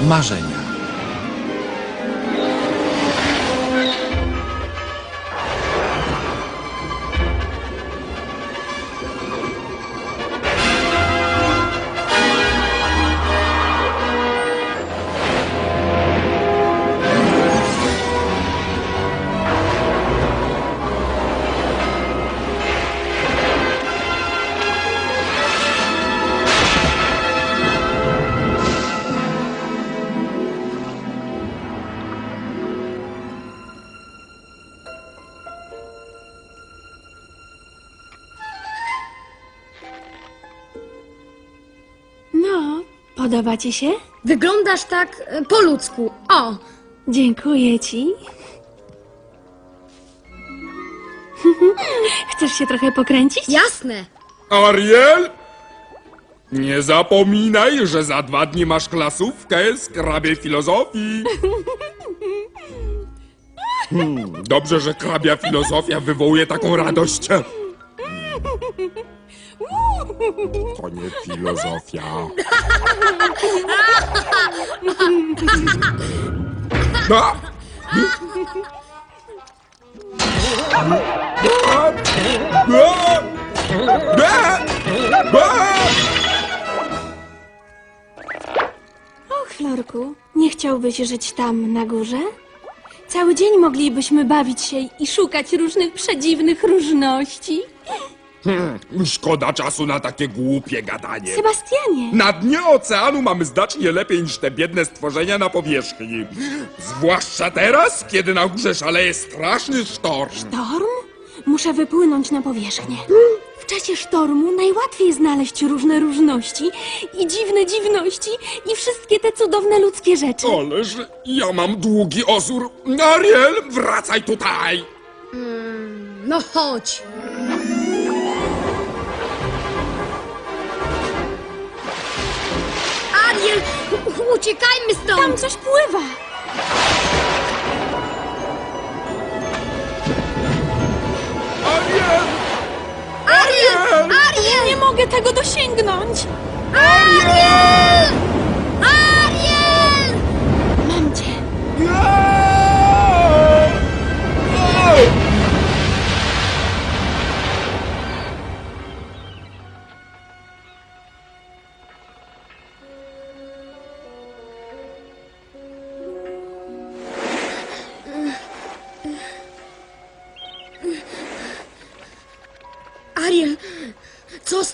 marzenia. Podoba ci się? Wyglądasz tak e, po ludzku. O, Dziękuję ci. Chcesz się trochę pokręcić? jasne. Ariel? Nie zapominaj, że za dwa dni masz klasówkę z krabie filozofii. Hmm, dobrze, że krabia filozofia wywołuje taką radość. To nie filozofia. A! A! A! Och, Florku, nie chciałbyś żyć tam na górze? Cały dzień moglibyśmy bawić się i szukać różnych przedziwnych różności. Hmm, szkoda czasu na takie głupie gadanie. Sebastianie, Na dnie oceanu mamy znacznie lepiej niż te biedne stworzenia na powierzchni. Zwłaszcza teraz, kiedy na górze szaleje straszny sztorm. sztorm? Muszę wypłynąć na powierzchnię. W czasie sztormu najłatwiej znaleźć różne różności i dziwne dziwności i wszystkie te cudowne ludzkie rzeczy. Ależ ja mam długi osur. Ariel, wracaj tutaj! No chodź. Uciekajmy stąd. Tam coś pływa. Ariel! Ariel, Ariel, Nie mogę tego dosięgnąć. Ariel! Ariel!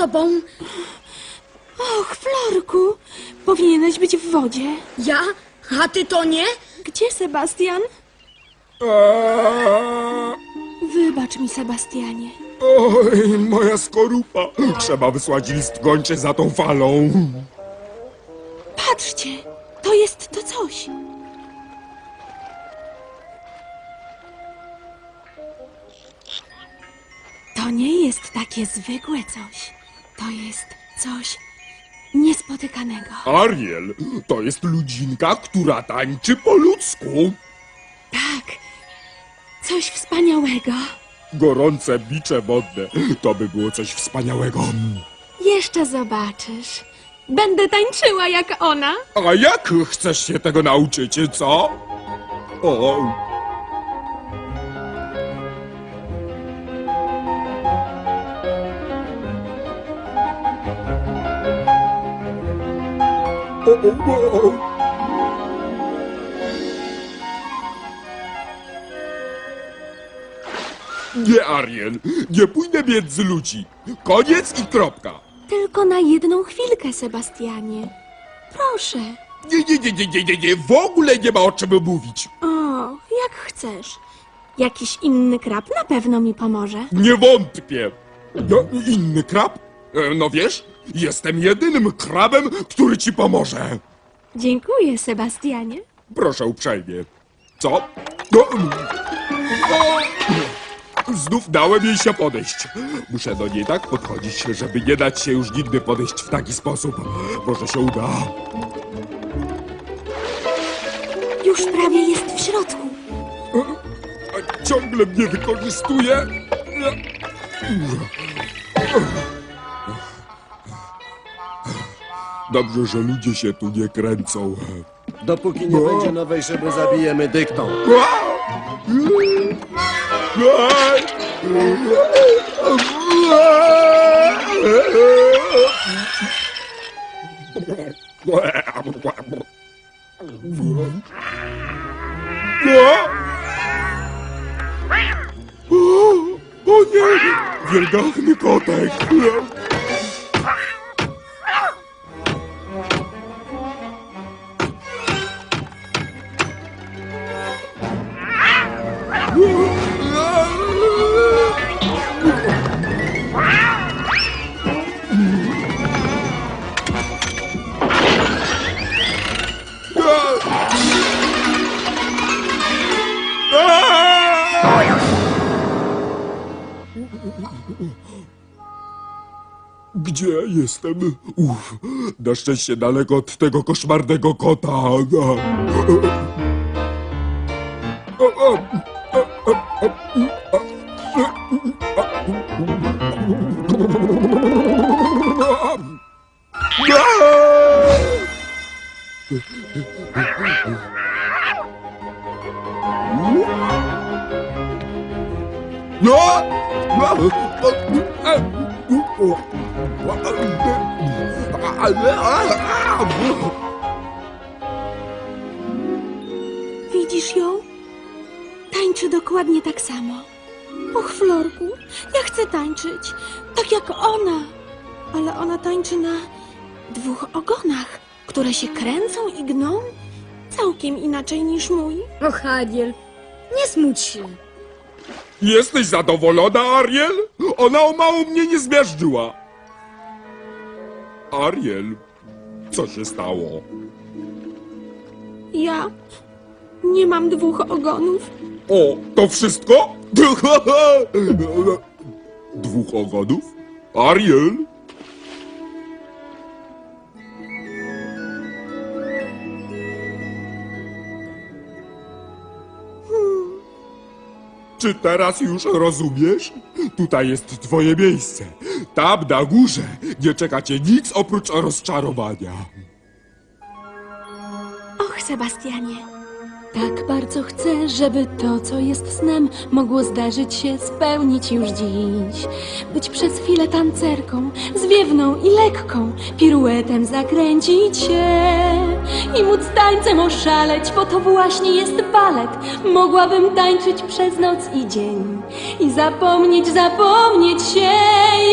Tobą? Och, Florku, powinieneś być w wodzie. Ja? A ty to nie? Gdzie Sebastian? Eee, Wybacz mi, Sebastianie. Oj, moja skorupa. Trzeba wysłać list gończy za tą falą. Patrzcie, to jest to coś. To nie jest takie zwykłe coś. To jest coś niespotykanego. Ariel, to jest ludzinka, która tańczy po ludzku. Tak, coś wspaniałego. Gorące bicze wodne. To by było coś wspaniałego. Jeszcze zobaczysz. Będę tańczyła jak ona. A jak chcesz się tego nauczyć, co? O. Nie, Ariel, nie pójdę między ludzi. Koniec i kropka. Tylko na jedną chwilkę, Sebastianie. Proszę. Nie, nie, nie, nie, nie, nie, nie, w ogóle nie ma o czym mówić. O, jak chcesz. Jakiś inny krab na pewno mi pomoże. Nie wątpię. No, inny krab? E, No wiesz, jestem jedynym krabem, który ci pomoże. Dziękuję, Sebastianie. Proszę uprzejmie. Co? No, mm. o, znów dałem jej się podejść. Muszę do niej tak podchodzić, żeby nie dać się już nigdy podejść w taki sposób. Może się uda. Już prawie jest w środku. A ciągle mnie wykorzystuje. Dobrze, że ludzie się tu nie kręcą. Dopóki nie będzie nowej szyby, zabijemy dyktą. O nie! Wielgachny kotek! Gdzie jestem? Uff, na szczęście daleko od tego koszmarnego kota. Widzisz ją? Tańczy dokładnie tak samo. Och, Florku, ja chcę tańczyć, tak jak ona. Ale ona tańczy na dwóch ogonach, które się kręcą i gną całkiem inaczej niż mój. Och, Ariel, nie smuć się. Jesteś zadowolona, Ariel? Ona o mało mnie nie zmiażdżyła. Ariel, co się stało? Ja nie mam dwóch ogonów. O, to wszystko? Dwóch ogonów? Ariel? Czy teraz już rozumiesz? Tutaj jest twoje miejsce. Tam na górze nie czeka cię nic oprócz rozczarowania. Och, Sebastianie, tak bardzo chcę, żeby to, co jest snem, mogło zdarzyć się, spełnić już dziś. Być przez chwilę tancerką, zwiewną i lekką, piruetem zakręcić się i móc tańcem oszaleć, bo to właśnie jest balet. Mogłabym tańczyć przez noc i dzień i zapomnieć, zapomnieć się.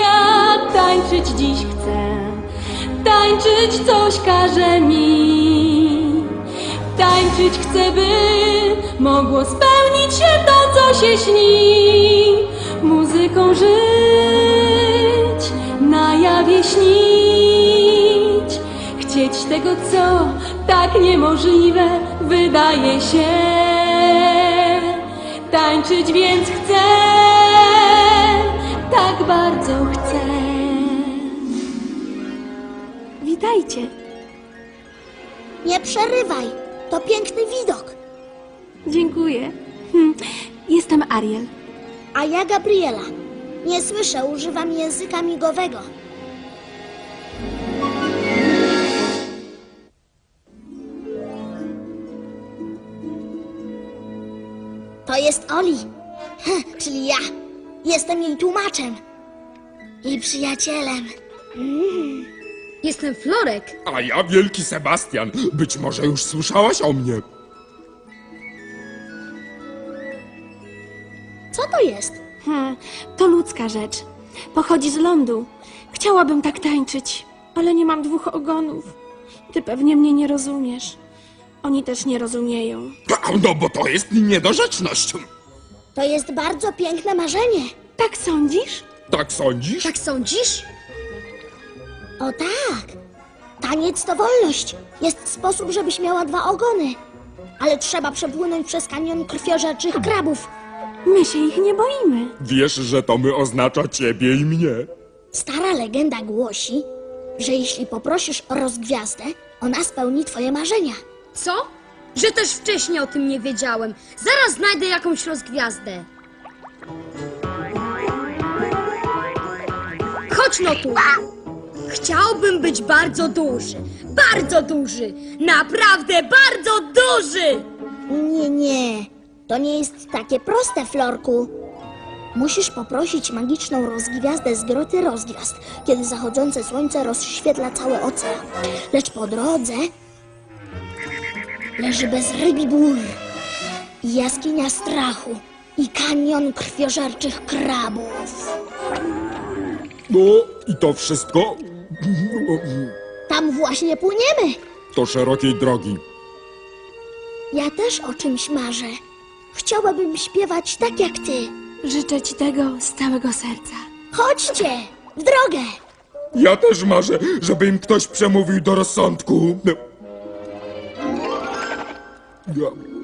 Ja tańczyć dziś chcę, tańczyć coś każe mi. Tańczyć chcę, by mogło spełnić się to, co się śni. Muzyką żyć, na jawie śnić. Chcieć tego, co tak niemożliwe wydaje się. Tańczyć więc chcę, tak bardzo chcę. Witajcie. Nie przerywaj. To piękny widok. Dziękuję. Hm, Jestem Ariel. A ja Gabriela. Nie słyszę, używam języka migowego. To jest Oli, czyli ja. Jestem jej tłumaczem i przyjacielem. Jestem Florek. A ja wielki Sebastian. Być może już słyszałaś o mnie. Co to jest? Hmm, to ludzka rzecz. Pochodzi z lądu. Chciałabym tak tańczyć, ale nie mam dwóch ogonów. Ty pewnie mnie nie rozumiesz. Oni też nie rozumieją. No bo to jest niedorzeczność. To jest bardzo piękne marzenie. Tak sądzisz? Tak sądzisz? Tak sądzisz? O tak! Taniec to wolność. Jest sposób, żebyś miała dwa ogony. Ale trzeba przepłynąć przez kanion krwiożerczych krabów. My się ich nie boimy. Wiesz, że to my oznacza ciebie i mnie. Stara legenda głosi, że jeśli poprosisz o rozgwiazdę, ona spełni twoje marzenia. Co? Że też wcześniej o tym nie wiedziałem. Zaraz znajdę jakąś rozgwiazdę. Chodź no tu. Chciałbym być bardzo duży. Bardzo duży. Naprawdę bardzo duży. Nie, nie. To nie jest takie proste, Florku. Musisz poprosić magiczną rozgwiazdę z groty rozgwiazd, kiedy zachodzące słońce rozświetla cały ocean. Lecz po drodze leży bezrybi bór i jaskinia strachu i kanion krwiożerczych krabów. No i to wszystko? Tam właśnie płyniemy. To szerokiej drogi. Ja też o czymś marzę. Chciałabym śpiewać tak jak ty. Życzę ci tego z całego serca. Chodźcie, w drogę. Ja też marzę, żeby im ktoś przemówił do rozsądku. Ja.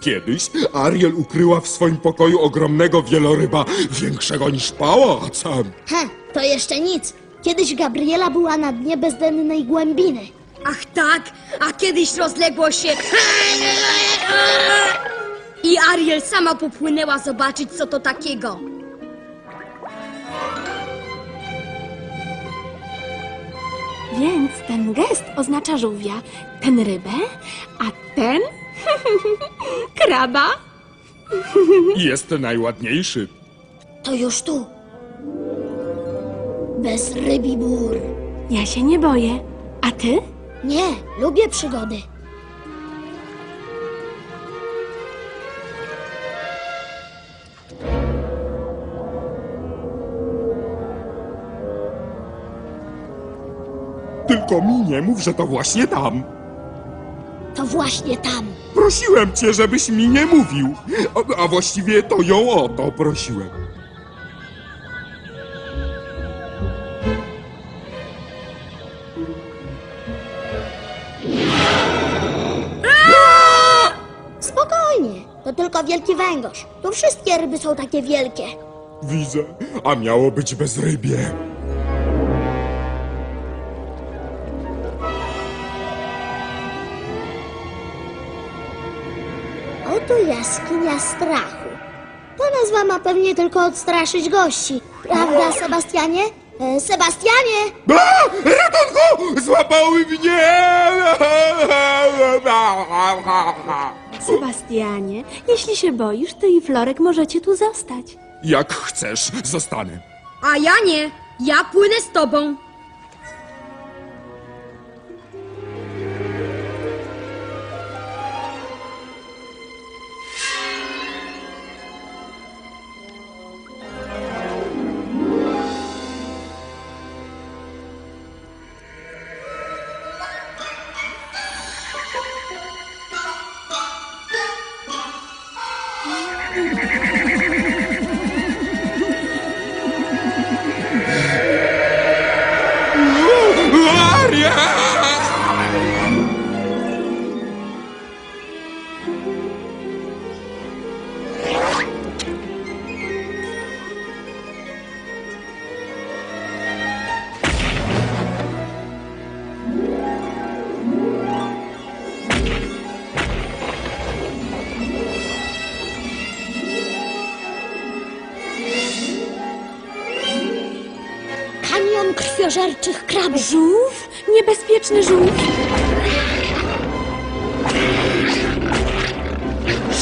Kiedyś Ariel ukryła w swoim pokoju ogromnego wieloryba, większego niż pałac. He, to jeszcze nic. Kiedyś Gabriela była na dnie bezdennej głębiny. Ach tak, a kiedyś rozległo się... I Ariel sama popłynęła zobaczyć, co to takiego. Więc ten gest oznacza żółwia, ten rybę, a ten kraba. Jest najładniejszy. To już tu. Bezrybi bór. Ja się nie boję. A ty? Nie, lubię przygody. Tylko mi nie mów, że to właśnie tam. To właśnie tam. Prosiłem cię, żebyś mi nie mówił. A, a właściwie to ją o to prosiłem. Spokojnie, to tylko wielki węgorz. Tu wszystkie ryby są takie wielkie. Widzę, a miało być bezrybie. Oto jaskinia strachu. Ta nazwa ma pewnie tylko odstraszyć gości. Prawda, Sebastianie? E, Sebastianie! A! Ratunku! Złapały mnie! Sebastianie, jeśli się boisz, ty i Florek możecie tu zostać. Jak chcesz, zostanę. A ja nie. Ja płynę z tobą. Krwiożerczych krabów. Żółw? Niebezpieczny żółw.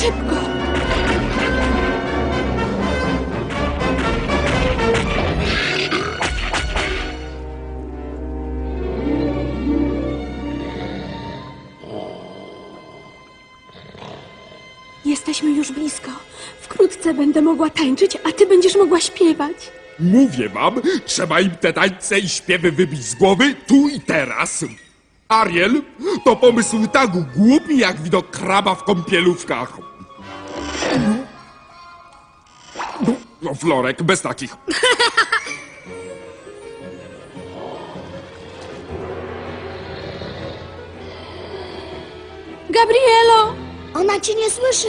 Szybko! Będę mogła tańczyć, a ty będziesz mogła śpiewać. Mówię wam, trzeba im te tańce i śpiewy wybić z głowy tu i teraz. Ariel, to pomysł tak głupi jak widok kraba w kąpielówkach. No, Florek, bez takich. Gabrielo! Ona cię nie słyszy.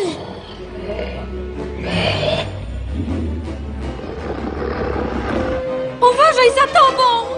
Uważaj za tobą!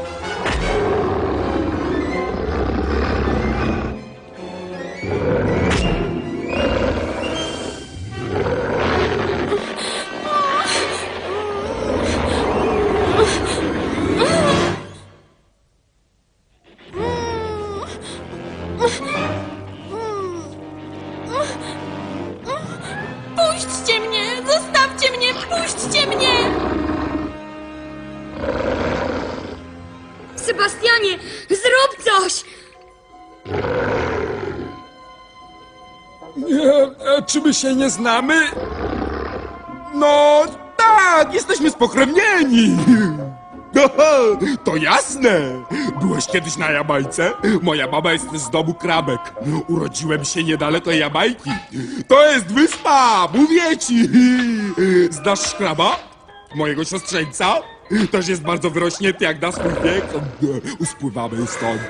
Się nie znamy? No tak, jesteśmy spokrewnieni. To jasne! Byłeś kiedyś na Jamajce? Moja mama jest z domu Krabek. Urodziłem się niedaleko Jamajki. To jest wyspa, mówię ci! Znasz Szkraba? Mojego siostrzeńca? Też jest bardzo wyrośnięty jak na swój wiek. Uspływamy stąd.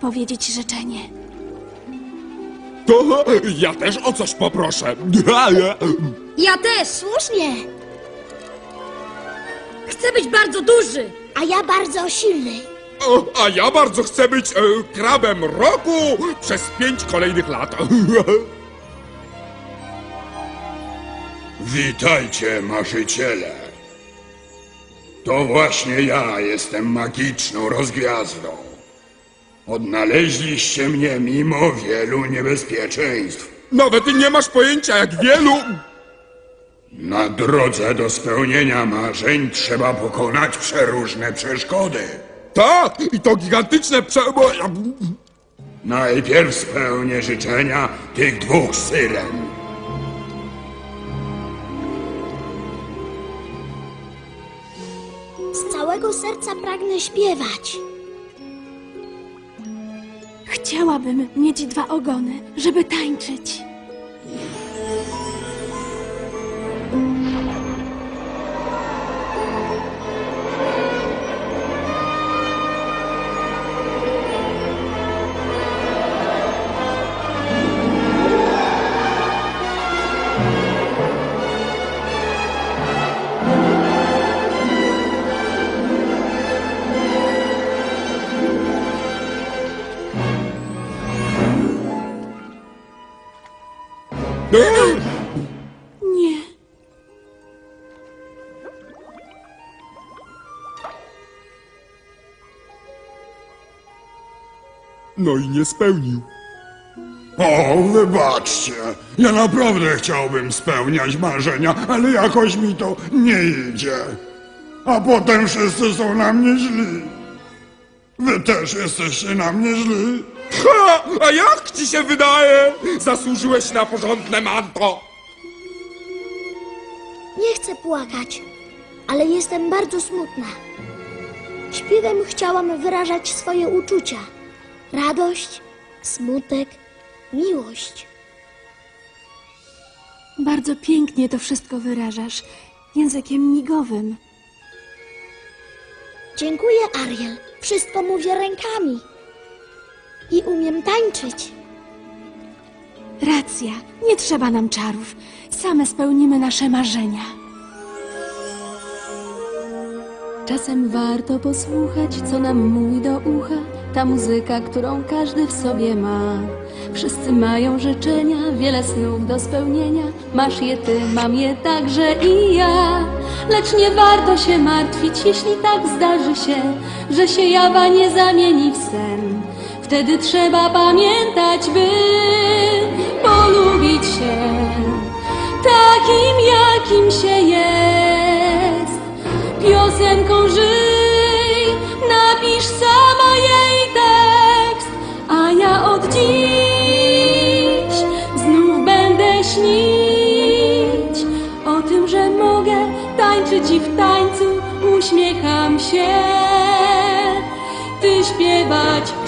Czas wypowiedzieć życzenie. To ja też o coś poproszę. Ja też! Słusznie, Chcę być bardzo duży! a ja bardzo silny. A ja bardzo chcę być e, krabem roku przez pięć kolejnych lat. Witajcie, marzyciele. To właśnie ja jestem magiczną rozgwiazdą. Odnaleźliście mnie mimo wielu niebezpieczeństw. Nawet nie masz pojęcia, jak wielu. Na drodze do spełnienia marzeń trzeba pokonać przeróżne przeszkody. Tak, i to gigantyczne prze... Najpierw spełnię życzenia tych dwóch syren. Z całego serca pragnę śpiewać. Chciałabym mieć dwa ogony, żeby tańczyć. Nie. No i nie spełnił. O, wybaczcie. Ja naprawdę chciałbym spełniać marzenia, ale jakoś mi to nie idzie. A potem wszyscy są na mnie źli. Wy też jesteście na mnie źli. Ha! A jak ci się wydaje? Zasłużyłeś na porządne manto. Nie chcę płakać, ale jestem bardzo smutna. Śpiewem chciałam wyrażać swoje uczucia: radość, smutek, miłość. Bardzo pięknie to wszystko wyrażasz. Językiem migowym. Dziękuję, Ariel. Wszystko mówię rękami. I umiem tańczyć. Racja, nie trzeba nam czarów. Same spełnimy nasze marzenia. Czasem warto posłuchać, co nam mówi do ucha ta muzyka, którą każdy w sobie ma. Wszyscy mają życzenia, wiele snów do spełnienia. Masz je ty, mam je także i ja. Lecz nie warto się martwić, jeśli tak zdarzy się, że się jawa nie zamieni w sen. Wtedy trzeba pamiętać, by polubić się takim, jakim się jest. Piosenką żyj, napisz sama jej tekst, a ja od dziś znów będę śnić o tym, że mogę tańczyć i w tańcu uśmiecham się. Ty śpiewać